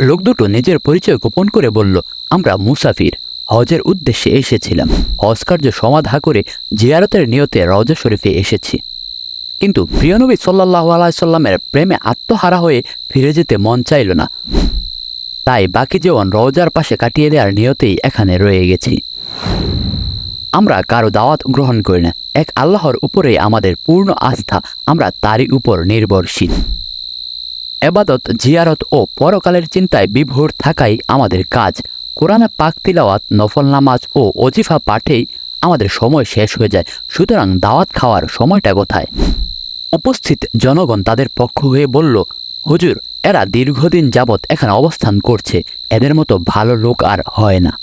লোক দুটো নিজের পরিচয় গোপন করে বলল, আমরা মুসাফির। হজের উদ্দেশ্যে এসেছিলাম। হজ কার্য সমাধা করে জিয়ারতের নিয়তে রওজা শরীফে এসেছি। কিন্তু প্রিয়নবী সাল্লাহ আলাইসাল্লামের প্রেমে আত্মহারা হয়ে ফিরে যেতে মন চাইল না। তাই বাকি জীবন রওজার পাশে কাটিয়ে দেওয়ার নিয়তেই এখানে রয়ে গেছি। আমরা কারও দাওয়াত গ্রহণ করি না। এক আল্লাহর উপরেই আমাদের পূর্ণ আস্থা। আমরা তারই উপর নির্ভরশীল। এবাদত, জিয়ারত ও পরকালের চিন্তায় বিভোর থাকাই আমাদের কাজ। কোরআনে পাক তিলাওয়াত, নফল নামাজ ও অজিফা পাঠেই আমাদের সময় শেষ হয়ে যায়। সুতরাং দাওয়াত খাওয়ার সময়টা কোথায়? উপস্থিত জনগণ তাদের পক্ষ হয়ে বলল, হুজুর, এরা দীর্ঘদিন যাবৎ এখানে অবস্থান করছে। এদের মতো ভালো লোক আর হয় না।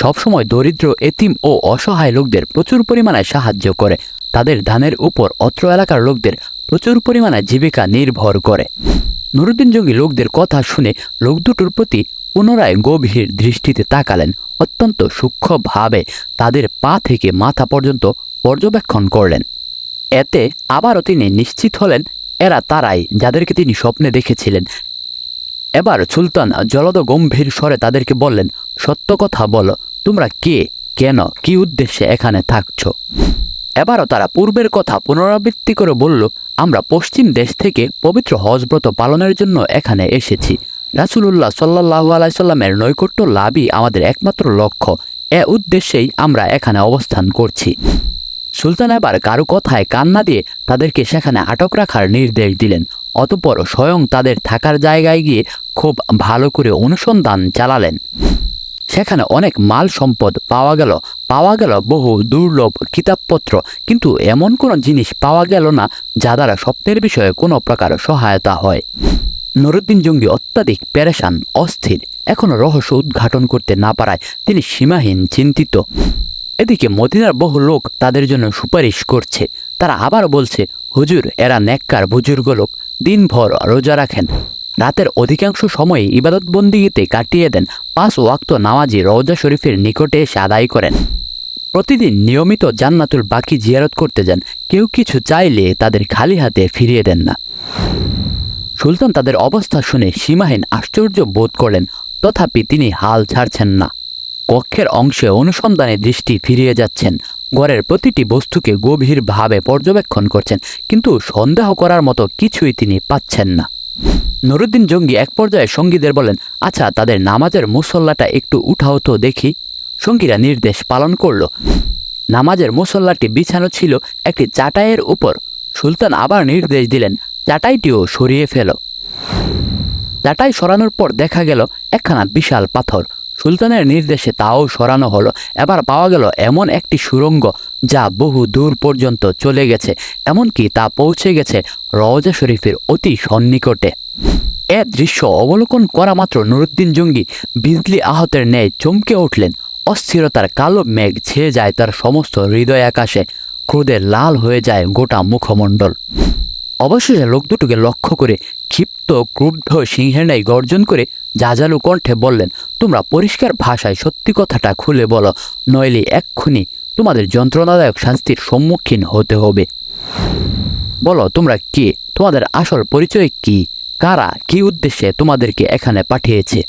সবসময় দরিদ্র, এতিম ও অসহায় লোকদের প্রচুর পরিমাণে সাহায্য করে। তাদের ধানের উপর অত্র এলাকার লোকদের প্রচুর পরিমাণে জীবিকা নির্ভর করে। নুরুদ্দিন জঙ্গি লোকদের কথা শুনে লোক দুটোর প্রতি পুনরায় গভীর দৃষ্টিতে তাকালেন। অত্যন্ত সূক্ষ্মভাবে তাদের পা থেকে মাথা পর্যন্ত পর্যবেক্ষণ করলেন। এতে আবারও তিনি নিশ্চিত হলেন, এরা তারাই যাদেরকে তিনি স্বপ্নে দেখেছিলেন। এবার সুলতান জলদ গম্ভীর স্বরে তাদেরকে বললেন, সত্য কথা বলো, তোমরা কে, কেন, কি উদ্দেশ্যে এখানে থাকছ? এবারও তারা পূর্বের কথা পুনরাবৃত্তি করে বলল, আমরা পশ্চিম দেশ থেকে পবিত্র হজব্রত পালনের জন্য এখানে এসেছি। রাসুলুল্লাহ সাল্লাহু আলাইসাল্লামের নৈকট্য লাভই আমাদের একমাত্র লক্ষ্য। এ উদ্দেশ্যেই আমরা এখানে অবস্থান করছি। সুলতান এবার কারও কথায় কান্না দিয়ে তাদেরকে সেখানে আটক রাখার নির্দেশ দিলেন। অতপর স্বয়ং তাদের থাকার জায়গায় গিয়ে খুব ভালো করে অনুসন্ধান চালালেন। সেখানে অনেক মাল সম্পদ পাওয়া গেল। পাওয়া গেল বহু দুর্লভ কিতাবপত্র। কিন্তু এমন কোনো জিনিস পাওয়া গেল না, যা দ্বারা স্বপ্নের বিষয়ে কোনো প্রকার সহায়তা হয়। নরুদ্দিন জঙ্গি অত্যাধিক পেরেশান, অস্থির। এখনও রহস্য উদ্ঘাটন করতে না পারায় তিনি সীমাহীন চিন্তিত। এদিকে মদিনার বহু লোক তাদের জন্য সুপারিশ করছে। তারা আবার বলছে, হুজুর, এরা নেককার, বুজুর্গ লোক। দিনভর রোজা রাখেন। রাতের অধিকাংশ সময়ে ইবাদতবন্দিগিতে কাটিয়ে দেন। পাঁচ ওয়াক্ত নামাজি রওজা শরীফের নিকটে এসে আদায় করেন। প্রতিদিন নিয়মিত জান্নাতুল বাকি জিয়ারত করতে যান। কেউ কিছু চাইলে তাদের খালি হাতে ফিরিয়ে দেন না। সুলতান তাদের অবস্থা শুনে সীমাহীন আশ্চর্য বোধ করলেন। তথাপি তিনি হাল ছাড়ছেন না। কক্ষের অংশে অনুসন্ধানে দৃষ্টি ফিরিয়ে যাচ্ছেন। ঘরের প্রতিটি বস্তুকে গভীরভাবে পর্যবেক্ষণ করছেন, কিন্তু সন্দেহ করার মতো কিছুই তিনি পাচ্ছেন না। নুরুদ্দিন জঙ্গি এক পর্যায়ে সঙ্গীদের বলেন আচ্ছা তাদের নামাজের মুসল্লাটা একটু উঠাও তো দেখি। সঙ্গীরা নির্দেশ পালন করল। নামাজের মুসল্লাটি বিছানো ছিল একটি চাটাইয়ের উপর। সুলতান আবার নির্দেশ দিলেন, চাটাইটিও সরিয়ে ফেল। চাটাই সরানোর পর দেখা গেল একখানা বিশাল পাথর। সুলতানের নির্দেশে তাও সরানো হলো। এবার পাওয়া গেল এমন একটি সুরঙ্গ যা বহু দূর পর্যন্ত চলে গেছে, এমনকি তা পৌঁছে গেছে রওজা শরীফের অতি সন্নিকটে। এ দৃশ্য অবলোকন করা মাত্র নুরুদ্দিন জঙ্গি বিজলি আহতের ন্যায় চমকে উঠলেন। অস্থিরতার কালো মেঘ ছেয়ে যায় তার সমস্ত হৃদয় আকাশে ক্রোধে লাল হয়ে যায় গোটা মুখমণ্ডল। অবশেষে লোক দুটোকে লক্ষ্য করে ক্ষিপ্ত, ক্রুদ্ধ সিংহের ন্যায় গর্জন করে জাজালু কণ্ঠে বললেন, তোমরা পরিষ্কার ভাষায় সত্যি কথাটা খুলে বলো, নইলে এক্ষুনি তোমাদের যন্ত্রণাদায়ক শাস্তির সম্মুখীন হতে হবে। বলো, তোমরা কে? তোমাদের আসল পরিচয় কি? কারা? কি উদ্দেশ্যে তোমাদেরকে এখানে পাঠিয়েছে?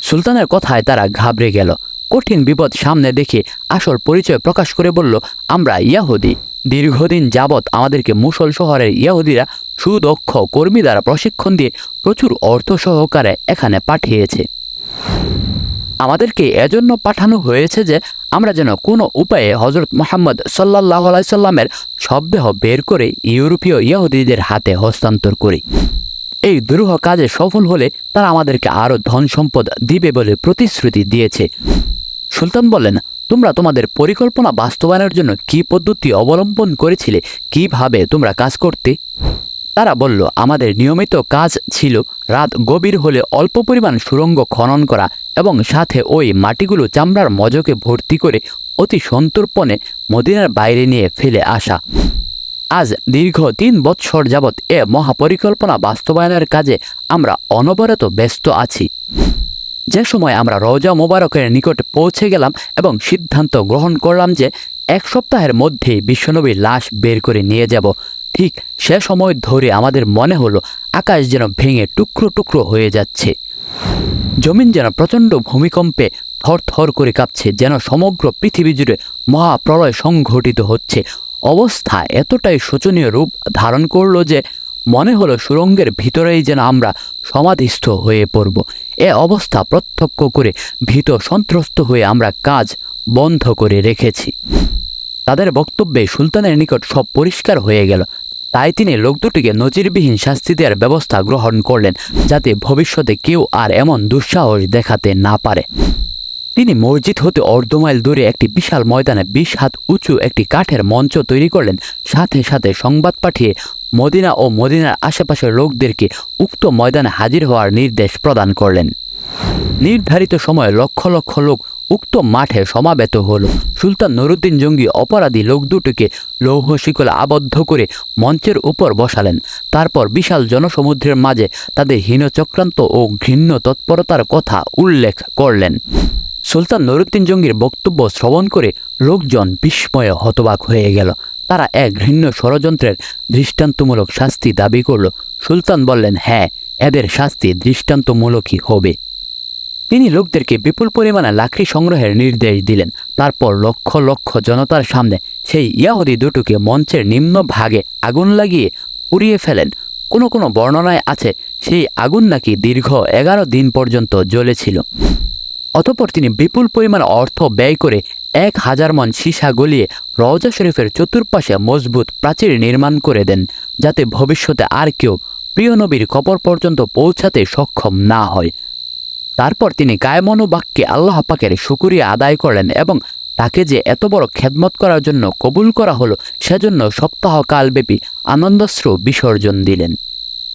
সুলতানের কথায় তারা ঘাবড়ে গেল। কঠিন বিপদ সামনে দেখে আসল পরিচয় প্রকাশ করে বলল, আমরা ইয়াহুদি। দীর্ঘদিন যাবৎ আমাদেরকে মুসল শহরের ইয়াহুদিরা সুদক্ষ কর্মী দ্বারা প্রশিক্ষণ দিয়ে প্রচুর অর্থ সহকারে এখানে পাঠিয়েছে। আমাদেরকে এজন্য পাঠানো হয়েছে যে আমরা যেন কোনো উপায়ে হজরত মোহাম্মদ সাল্লাহ আলাইসাল্লামের সবদেহ বের করে ইউরোপীয় ইয়াহুদিদের হাতে হস্তান্তর করি। এই দুরূহ কাজে সফল হলে তারা আমাদেরকে আরও ধন সম্পদ দিবে বলে প্রতিশ্রুতি দিয়েছে। সুলতান বললেন, তোমরা তোমাদের পরিকল্পনা বাস্তবায়নের জন্য কি পদ্ধতি অবলম্বন করেছিলে? কীভাবে তোমরা কাজ করতে? তারা বলল, আমাদের নিয়মিত কাজ ছিল রাত গভীর হলে অল্প পরিমাণ সুরঙ্গ খনন করা এবং সাথে ওই মাটিগুলো চামড়ার মজকে ভর্তি করে অতি সন্তর্পণে মদিনার বাইরে নিয়ে ফেলে আসা। আজ দীর্ঘ তিন বৎসর যাবৎ এ মহাপরিকল্পনা বাস্তবায়নের কাজে আমরা অনবরত ব্যস্ত আছি। যে সময় আমরা রওজা মোবারকের নিকট পৌঁছে গেলাম এবং সিদ্ধান্ত গ্রহণ করলাম যে এক সপ্তাহের মধ্যেই বিশ্বনবীর লাশ বের করে নিয়ে যাব, ঠিক সে সময় ধরে আমাদের মনে হলো আকাশ যেন ভেঙে টুকরো টুকরো হয়ে যাচ্ছে। জমিন যেন প্রচণ্ড ভূমিকম্পে থর থর করে কাঁপছে, যেন সমগ্র পৃথিবী জুড়ে মহাপ্রলয় সংঘটিত হচ্ছে। অবস্থা এতটাই শোচনীয় রূপ ধারণ করল যে মনে হলো সুরঙ্গের ভিতরেই যেন আমরা সমাধিস্থ হয়ে পড়ব। এ অবস্থা প্রত্যক্ষ করে ভীত সন্ত্রস্ত হয়ে আমরা কাজ বন্ধ করে রেখেছি। তাদের বক্তব্যে সুলতানের নিকট সব পরিষ্কার হয়ে গেল। তাই তিনি লোক দুটিকে নজিরবিহীন শাস্তি দেওয়ার ব্যবস্থা গ্রহণ করলেন, যাতে ভবিষ্যতে কেউ আর এমন দুঃসাহস দেখাতে না পারে। তিনি মসজিদ হতে অর্ধমাইল দূরে একটি বিশাল ময়দানে বিশ হাত উঁচু একটি কাঠের মঞ্চ তৈরি করলেন। সাথে সাথে সংবাদ পাঠিয়ে মদিনা ও মদিনার আশেপাশের লোকদেরকে উক্ত ময়দানে হাজির হওয়ার নির্দেশ প্রদান করলেন। নির্ধারিত সময়ে লক্ষ লক্ষ লোক উক্ত মাঠে সমাবেত হল। সুলতান নুরুদ্দিন জঙ্গি অপরাধী লোক দুটোকে লৌহ শিকলে আবদ্ধ করে মঞ্চের উপর বসালেন। তারপর বিশাল জনসমুদ্রের মাঝে তাদের হীনচক্রান্ত ও ঘৃণ্য তৎপরতার কথা উল্লেখ করলেন। সুলতান নুরুদ্দিন জঙ্গির বক্তব্য শ্রবণ করে লোকজন বিস্ময়ে হতবাক হয়ে গেল। তারা এক ঘৃণ্য ষড়যন্ত্রের দৃষ্টান্তমূলক শাস্তি দাবি করল। সুলতান বললেন হ্যাঁ এদের শাস্তি দৃষ্টান্তমূলকই হবে। তিনি লোকদেরকে বিপুল পরিমাণে লাকড়ি সংগ্রহের নির্দেশ দিলেন। তারপর লক্ষ লক্ষ জনতার সামনে সেই ইয়াহুদি দুটোকে মঞ্চের নিম্ন ভাগে আগুন লাগিয়ে পুড়িয়ে ফেলেন। কোনো কোনো বর্ণনায় আছে, সেই আগুন নাকি দীর্ঘ এগারো দিন পর্যন্ত জ্বলেছিল। অতপর তিনি বিপুল পরিমাণ অর্থ ব্যয় করে এক হাজার মন সীসা গলিয়ে রওজা শরীফের চতুর্পাশে মজবুত প্রাচীর নির্মাণ করে দেন, যাতে ভবিষ্যতে আর কেউ প্রিয় নবীর কবর পর্যন্ত পৌঁছাতে সক্ষম না হয়। তারপর তিনি কায়মনোবাক্যে আল্লাহ পাকের শুকুরিয়া আদায় করলেন এবং তাকে যে এত বড় খেদমত করার জন্য কবুল করা হলো, সেজন্য সপ্তাহকালব্যাপী আনন্দশ্রু বিসর্জন দিলেন।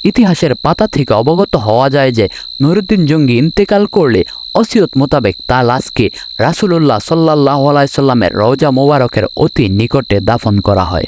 ইতিহাসের পাতা থেকে অবগত হওয়া যায় যে নুরুদ্দিন জঙ্গি ইন্তেকাল করলে অসিয়ত মোতাবেক তা লাশকে রাসুলুল্লাহ সাল্লাহ আলাইসাল্লামের রওজা মোবারকের অতি নিকটে দাফন করা হয়।